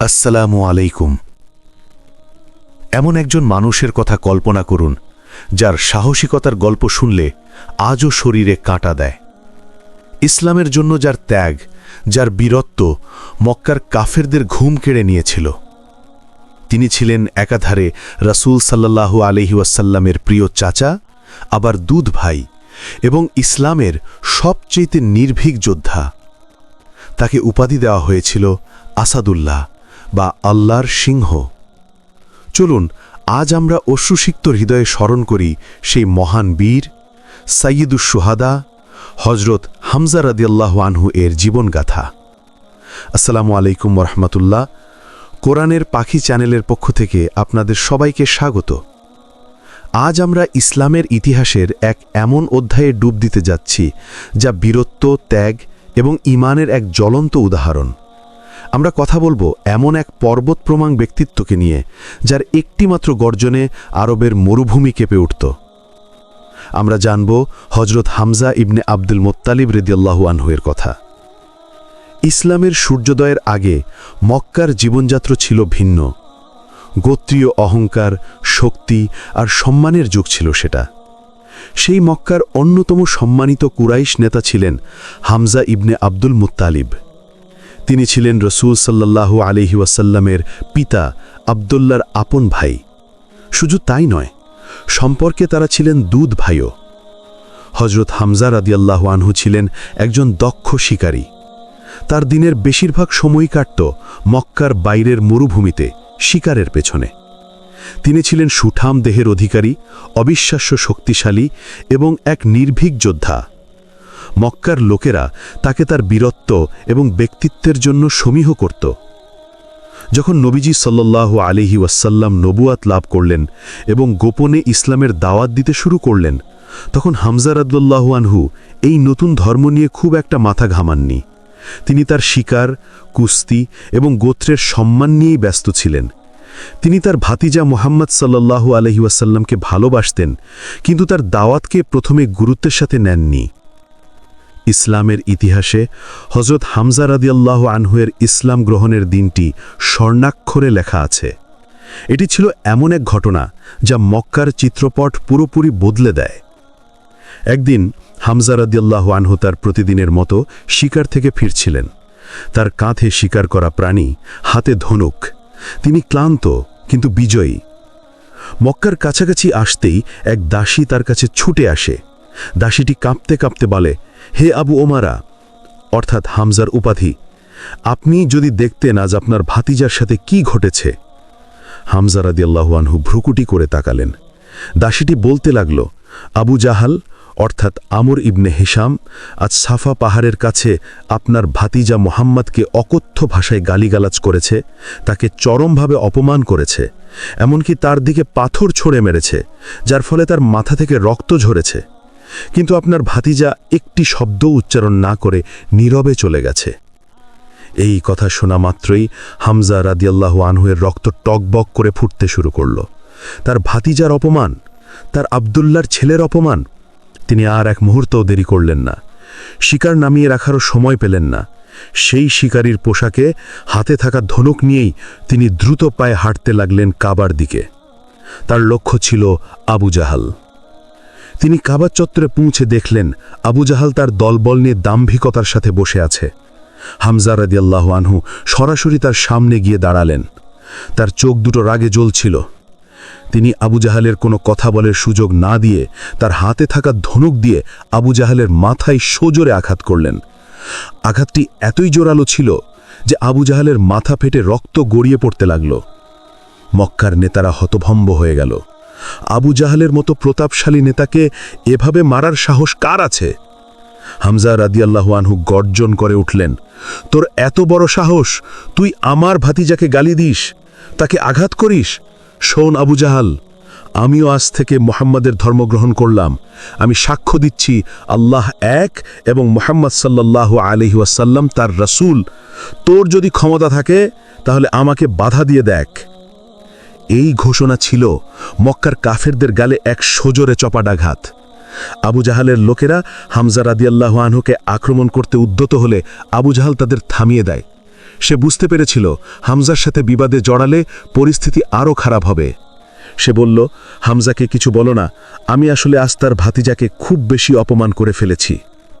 আসসালামু আলাইকুম। এমন একজন মানুষের কথা কল্পনা করুন, যার সাহসিকতার গল্প শুনলে আজও শরীরে কাঁটা দেয়। ইসলামের জন্য যার ত্যাগ, যার বীরত্ব মক্কার কাফেরদের ঘুম কেড়ে নিয়েছিল। তিনি ছিলেন একাধারে রাসূল সাল্লাল্লাহু আলহি ওয়াসাল্লামের প্রিয় চাচা, আবার দুধ ভাই এবং ইসলামের সবচেয়েতে নির্ভীক যোদ্ধা। তাকে উপাধি দেওয়া হয়েছিল আসাদুল্লাহ। বা আল্লাহর সিংহ। চলুন, আজ আমরা অশ্রুসিক্ত হৃদয়ে স্মরণ করি সেই মহান বীর সাইয়দুস সুহাদা হজরত হামজা রাদিয়াল্লাহু আনহু এর জীবনগাথা। আসসালামু আলাইকুম রহমতুল্লাহ। কোরআনের পাখি চ্যানেলের পক্ষ থেকে আপনাদের সবাইকে স্বাগত। আজ আমরা ইসলামের ইতিহাসের এক এমন অধ্যায়ে ডুব দিতে যাচ্ছি, যা বীরত্ব, ত্যাগ এবং ইমানের এক জ্বলন্ত উদাহরণ। আমরা কথা বলব এমন এক পর্বত প্রমাণ ব্যক্তিত্বকে নিয়ে, যার একটিমাত্র গর্জনে আরবের মরুভূমি কেঁপে উঠত। আমরা জানব হজরত হামজা ইবনে আব্দুল মোত্তালিব রেদিয়াল্লাহু আনহুয়ের কথা। ইসলামের সূর্যোদয়ের আগে মক্কার জীবনযাত্রা ছিল ভিন্ন। গোত্রীয় অহংকার, শক্তি আর সম্মানের যুগ ছিল সেটা। সেই মক্কার অন্যতম সম্মানিত কুরাইশ নেতা ছিলেন হামজা ইবনে আব্দুল মুত্তালিব। তিনি ছিলেন রসুল সাল্লাল্লাহু আলহি ওয়াসাল্লামের পিতা আবদুল্লার আপন ভাই। শুধু তাই নয়, সম্পর্কে তারা ছিলেন দুধ ভাইও। হজরত হামজা রাদিয়াল্লাহু আনহু ছিলেন একজন দক্ষ শিকারী। তার দিনের বেশিরভাগ সময় কাটত মক্কার বাইরের মরুভূমিতে শিকারের পেছনে। তিনি ছিলেন সুঠাম দেহের অধিকারী, অবিশ্বাস্য শক্তিশালী এবং এক নির্ভীক যোদ্ধা। মক্কার লোকেরা তাকে তার বীরত্ব এবং ব্যক্তিত্বের জন্য সমীহ করত। যখন নবীজি সাল্লাহ আলিহি ওয়াসাল্লাম নবুয়াত লাভ করলেন এবং গোপনে ইসলামের দাওয়াত দিতে শুরু করলেন, তখন হামজা রাদুল্লাহ আনহু এই নতুন ধর্ম নিয়ে খুব একটা মাথা ঘামাননি। তিনি তার শিকার, কুস্তি এবং গোত্রের সম্মান নিয়েই ব্যস্ত ছিলেন। তিনি তার ভাতিজা মোহাম্মদ সাল্লাল্লাহু আলহি ওয়াসাল্লামকে ভালোবাসতেন, কিন্তু তার দাওয়াতকে প্রথমে গুরুত্বের সাথে নেননি। ইসলামের ইতিহাসে হজরত হামজা রাদিয়াল্লাহ আনহুয়ের ইসলাম গ্রহণের দিনটি স্বর্ণাক্ষরে লেখা আছে। এটি ছিল এমন এক ঘটনা যা মক্কার চিত্রপট পুরোপুরি বদলে দেয়। একদিন হামজা রাদিয়াল্লাহ আনহু তার প্রতিদিনের মতো শিকার থেকে ফিরছিলেন। তার কাঁধে শিকার করা প্রাণী, হাতে ধনুক। তিনি ক্লান্ত কিন্তু বিজয়ী। মক্কার কাছাকাছি আসতেই এক দাসী তার কাছে ছুটে আসে। দাসীটি কাঁপতে কাঁপতে বলে হে আবু ওমারা, অর্থাৎ হামজার উপাধি, আপনি যদি দেখতেন আজ আপনার ভাতিজার সাথে কি ঘটেছে। হামজা রাদিয়াল্লাহুয়ানহু ভ্রুকুটি করে তাকালেন। দাসীটি বলতে লাগল, আবু জাহাল, অর্থাৎ আমর ইবনে হিসাম আজ সাফা পাহাড়ের কাছে আপনার ভাতিজা মোহাম্মদকে অকথ্য ভাষায় গালিগালাজ করেছে, তাকে চরমভাবে অপমান করেছে, এমনকি তার দিকে পাথর ছড়ে মেরেছে, যার ফলে তার মাথা থেকে রক্ত ঝরেছে। কিন্তু আপনার ভাতিজা একটি শব্দ উচ্চারণ না করে নীরবে চলে গেছে। এই কথা শোনা মাত্রই হামজা রাদিয়াল্লাহু আনহুয়ের রক্ত টকবক করে ফুটতে শুরু করল। তার ভাতিজার অপমান, তার আবদুল্লার ছেলের অপমান, তিনি আর এক মুহূর্তও দেরি করলেন না। শিকার নামিয়ে রাখারও সময় পেলেন না। সেই শিকারীর পোশাকে হাতে থাকা ধনুক নিয়েই তিনি দ্রুত পায়ে হাঁটতে লাগলেন কাবার দিকে। তার লক্ষ্য ছিল আবু জাহাল। তিনি কাবার চত্বরে পৌঁছে দেখলেন আবু জাহাল তার দলবল নিয়ে দাম্ভিকতার সাথে বসে আছে। হামজা রাদিয়াল্লাহ আনহু সরাসরি তার সামনে গিয়ে দাঁড়ালেন। তার চোখ দুটো রাগে জ্বলছিল। তিনি আবু জাহালের কোনো কথা বলার সুযোগ না দিয়ে তার হাতে থাকা ধনুক দিয়ে আবু জাহালের মাথায় সোজোরে আঘাত করলেন। আঘাতটি এতই জোরালো ছিল যে আবু জাহালের মাথা ফেটে রক্ত গড়িয়ে পড়তে লাগল। মক্কার নেতারা হতভম্ব হয়ে গেল। আবু জাহালের মতো প্রতাপশালী নেতাকে এভাবে মারার সাহস কার আছে? হামজা রাদিয়াল্লাহুয়ানহু গর্জন করে উঠলেন, তোর এত বড় সাহস, তুই আমার ভাতিজাকে গালি দিস, তাকে আঘাত করিস? শোন আবু জাহাল, আমিও আজ থেকে মোহাম্মদের ধর্মগ্রহণ করলাম। আমি সাক্ষ্য দিচ্ছি, আল্লাহ এক এবং মোহাম্মদ সাল্লাহ আলহি ওয়াসাল্লাম তার রসুল। তোর যদি ক্ষমতা থাকে, তাহলে আমাকে বাধা দিয়ে দেখ। এই ঘোষণা ছিল মক্কার কাফেরদের গালে এক সজোরে চপাডাঘাত। আবু জাহালের লোকেরা হামজা রাদিয়াল্লাহ আনহুকে আক্রমণ করতে উদ্যত হলে আবু জাহাল তাদের থামিয়ে দেয়। সে বুঝতে পেরেছিল হামজার সাথে বিবাদে জড়ালে পরিস্থিতি আরও খারাপ হবে। সে বলল, হামজাকে কিছু বলো না, আমি আসলে আস্তার ভাতিজাকে খুব বেশি অপমান করে ফেলেছি।